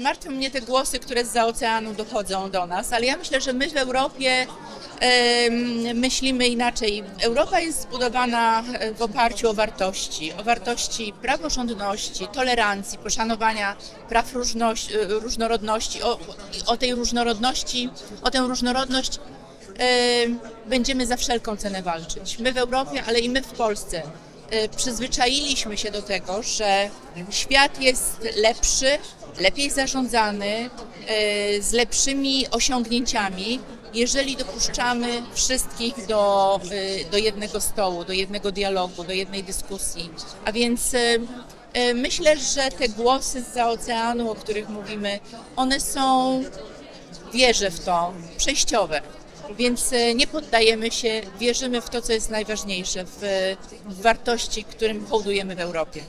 martwią mnie te głosy, które z oceanu dochodzą do nas, ale ja myślę, że my w Europie myślimy inaczej. Europa jest zbudowana e, w oparciu o wartości, o wartości praworządności, tolerancji, poszanowania praw e, różnorodności, o, o tej różnorodności, o tę różnorodność e, będziemy za wszelką cenę walczyć. My w Europie, ale i my w Polsce przyzwyczailiśmy się do tego, że świat jest lepszy, lepiej zarządzany, e, z lepszymi osiągnięciami, jeżeli dopuszczamy wszystkich do, e, do jednego stołu, do jednego dialogu, do jednej dyskusji. A więc myślę, że te głosy z oceanu, o których mówimy, one są wierzę w to, przejściowe. Więc e, nie poddajemy się, wierzymy w to, co jest najważniejsze, w, w wartości, którym hołdujemy w Europie.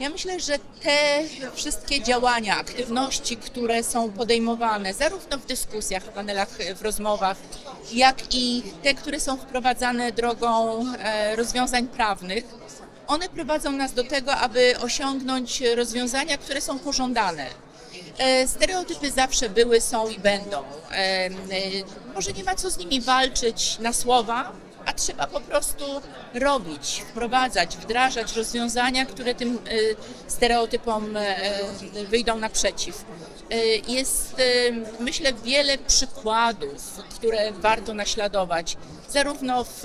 Ja myślę, że te wszystkie działania, aktywności, które są podejmowane, zarówno w dyskusjach, w panelach, w rozmowach, jak i te, które są wprowadzane drogą e, rozwiązań prawnych, one prowadzą nas do tego, aby osiągnąć rozwiązania, które są pożądane. E, Stereotypy zawsze były, są i będą. E, e, Może nie ma co z nimi walczyć na słowa, a trzeba po prostu robić, wprowadzać, wdrażać rozwiązania, które tym e, stereotypom e, wyjdą naprzeciw. Jest, myślę, wiele przykładów, które warto naśladować, zarówno w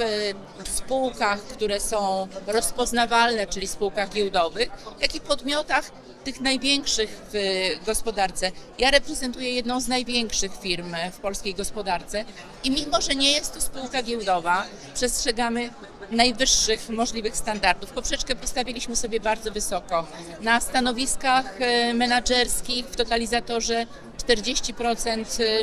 spółkach, które są rozpoznawalne, czyli spółkach giełdowych, jak i podmiotach tych największych w gospodarce. Ja reprezentuję jedną z największych firm w polskiej gospodarce i mimo, że nie jest to spółka giełdowa, przestrzegamy najwyższych możliwych standardów. Poprzeczkę postawiliśmy sobie bardzo wysoko. Na stanowiskach e, menadżerskich w totalizatorze 40% e,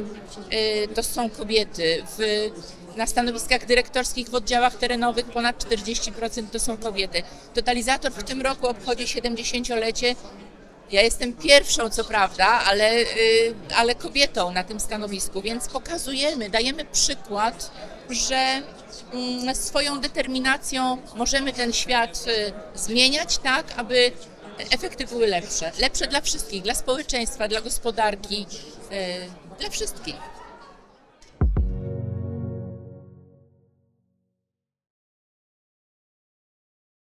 e, to są kobiety. W, na stanowiskach dyrektorskich w oddziałach terenowych ponad 40% to są kobiety. Totalizator w tym roku obchodzi 70-lecie ja jestem pierwszą, co prawda, ale, y, ale kobietą na tym stanowisku, więc pokazujemy, dajemy przykład, że mm, swoją determinacją możemy ten świat y, zmieniać tak, aby efekty były lepsze. Lepsze dla wszystkich, dla społeczeństwa, dla gospodarki, y, dla wszystkich.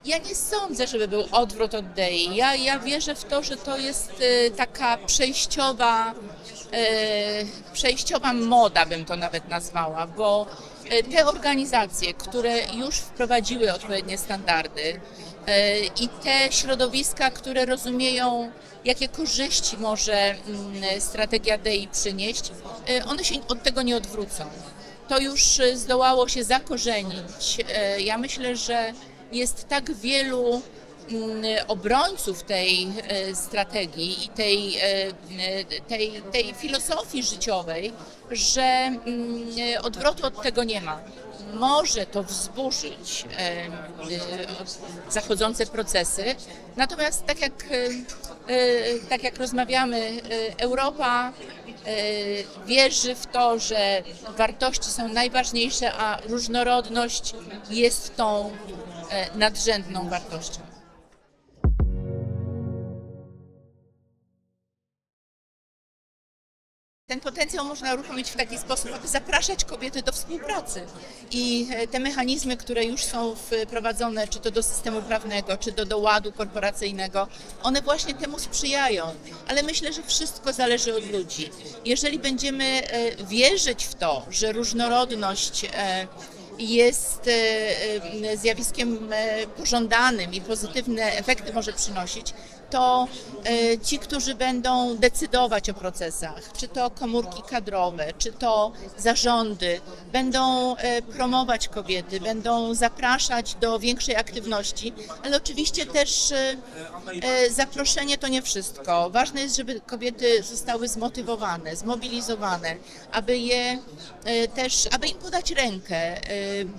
Ja nie sądzę, żeby był odwrót od Dei. Ja, ja wierzę w to, że to jest e, taka przejściowa, e, przejściowa moda, bym to nawet nazwała, bo e, te organizacje, które już wprowadziły odpowiednie standardy i te środowiska, które rozumieją, jakie korzyści może mm, strategia Dei przynieść, one się od tego nie odwrócą to już zdołało się zakorzenić. Ja myślę, że jest tak wielu obrońców tej e, strategii i tej, e, e, tej, tej filozofii życiowej, że mm, odwrotu od tego nie ma. Może to wzburzyć zachodzące procesy, natomiast tak jak, tak jak rozmawiamy, Europa wierzy w to, że wartości są najważniejsze, a różnorodność jest tą nadrzędną wartością. Ten potencjał można uruchomić w taki sposób, aby zapraszać kobiety do współpracy. I e, te mechanizmy, które już są wprowadzone, czy to do systemu prawnego, czy to do ładu korporacyjnego, one właśnie temu sprzyjają. Ale myślę, że wszystko zależy od ludzi. Jeżeli będziemy e, wierzyć w to, że różnorodność e, jest e, e, zjawiskiem e, pożądanym i pozytywne efekty może przynosić, to ci, którzy będą decydować o procesach, czy to komórki kadrowe, czy to zarządy, będą promować kobiety, będą zapraszać do większej aktywności, ale oczywiście też zaproszenie to nie wszystko. Ważne jest, żeby kobiety zostały zmotywowane, zmobilizowane, aby je też, aby im podać rękę,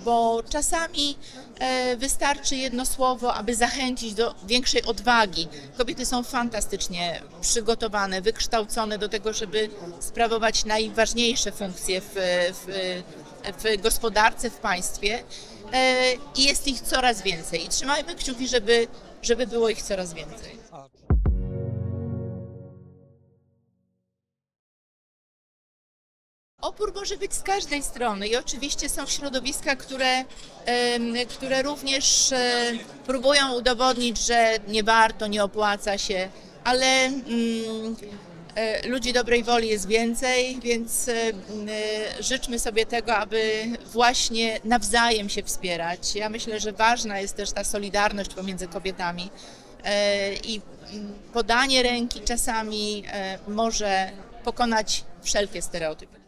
bo czasami e, wystarczy jedno słowo, aby zachęcić do większej odwagi. Kobiety są fantastycznie przygotowane, wykształcone do tego, żeby sprawować najważniejsze funkcje w, w, w gospodarce, w państwie. e, i jest ich coraz więcej. I trzymajmy kciuki, żeby, żeby było ich coraz więcej. Opór może być z każdej strony i oczywiście są środowiska, które, które również e, próbują udowodnić, że nie warto, nie opłaca się, ale mm, e, ludzi dobrej woli jest więcej, więc e, życzmy sobie tego, aby właśnie nawzajem się wspierać. Ja myślę, że ważna jest też ta solidarność pomiędzy kobietami i podanie ręki czasami może pokonać wszelkie stereotypy.